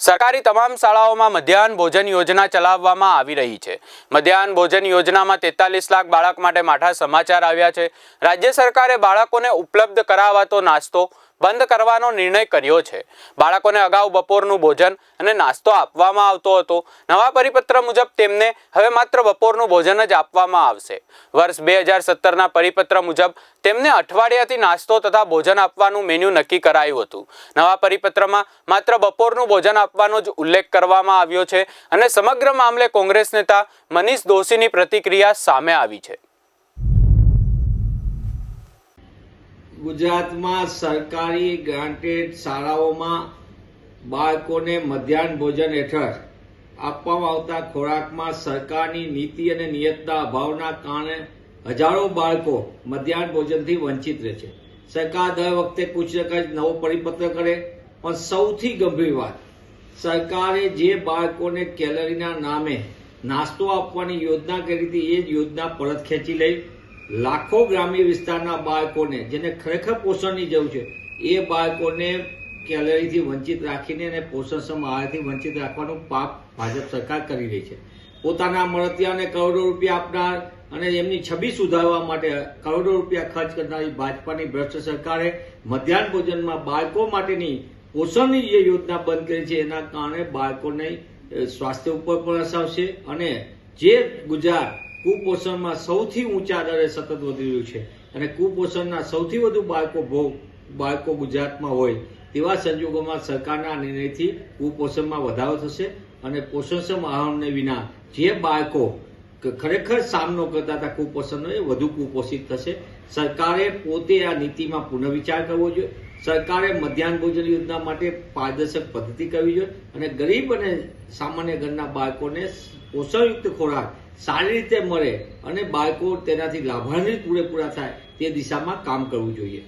સરકારી તમામ શાળાઓમાં મધ્યાહન ભોજન યોજના ચલાવવામાં આવી રહી છે. મધ્યાહન ભોજન યોજનામાં તેતાલીસ લાખ બાળક માટે માઠા સમાચાર આવ્યા છે. રાજ્ય સરકારે બાળકોને ઉપલબ્ધ કરાવાતો નાસ્તો બંધ કરવાનો નિર્ણય કર્યો છે. બાળકોને અગાઉ બપોરનું ભોજન અને નાસ્તો આપવામાં આવતો હતો. નવા પરિપત્ર મુજબ તેમને હવે માત્ર બપોરનું ભોજન જ આપવામાં આવશે. વર્ષ બે હજાર સત્તરના પરિપત્ર મુજબ તેમને અઠવાડિયાથી નાસ્તો તથા ભોજન આપવાનું મેન્યુ નક્કી કરાયું હતું. નવા પરિપત્રમાં માત્ર બપોરનું ભોજન આપવાનો જ ઉલ્લેખ કરવામાં આવ્યો છે અને સમગ્ર મામલે કોંગ્રેસ નેતા મનીષ દોશીની પ્રતિક્રિયા સામે આવી છે. ગુજરાતમાં સરકારી ગ્રાન્ટેડ શાળાઓમાં બાળકોને મધ્યાહન ભોજન હેઠળ આપવામાં આવતા ખોરાકમાં સરકારની નીતિ અને નિયતના અભાવના કારણે હજારો બાળકો મધ્યાહન ભોજનથી વંચિત રહે છે. સરકાર દર વખતે કુછ ને કુછ નવો પરિપત્ર કરે, પણ સૌથી ગંભીર વાત, સરકારે જે બાળકોને કેલરીના નામે નાસ્તો આપવાની યોજના કરી હતી, એ જ યોજના પરત ખેંચી લઈ લાખો ગ્રામ્ય વિસ્તારના બાળકોને, જેને ખરેખર પોષણની જરૂર છે, એ બાળકોને કેલરીથી વંચિત રાખીને અને પોષણક્ષમ આહારથી વંચિત રાખવાનું પાપ ભાજપ સરકાર કરી રહી છે. પોતાના મળતિયાને કરોડો રૂપિયા આપનાર અને એમની છબી સુધારવા માટે કરોડો રૂપિયા ખર્ચ કરનારી ભાજપાની ભ્રષ્ટ સરકારે મધ્યાહન ભોજનમાં બાળકો માટેની પોષણની જે યોજના બંધ કરી છે, એના કારણે બાળકોને સ્વાસ્થ્ય ઉપર પણ અસર છે અને જે ગુજરાત કુપોષણમાં સૌથી ઊંચા દરે સતત વધી રહ્યું છે. અને કુપોષણના સૌથી વધુ બાળકો ભોગ, બાળકો ગુજરાતમાં હોય, તેવા સંજોગોમાં સરકારના નિર્ણયથી કુપોષણમાં વધારો થશે અને પોષણક્ષમ આહારને વિના જે બાળકો ખરેખર સામનો કરતા હતા કુપોષણનો, એ વધુ કુપોષિત થશે. સરકારે પોતે આ નીતિમાં પુનર્વિચાર કરવો જોઈએ. સરકારે મધ્યાહન ભોજન યોજના માટે પારદર્શક પદ્ધતિ કરવી જોઈએ અને ગરીબ અને સામાન્ય ઘરના બાળકોને પોષણયુક્ત ખોરાક સારી રીતે મળે અને બાળકો તેનાથી લાભાન્વિત પૂરેપૂરા થાય તે દિશામાં કામ કરવું જોઈએ.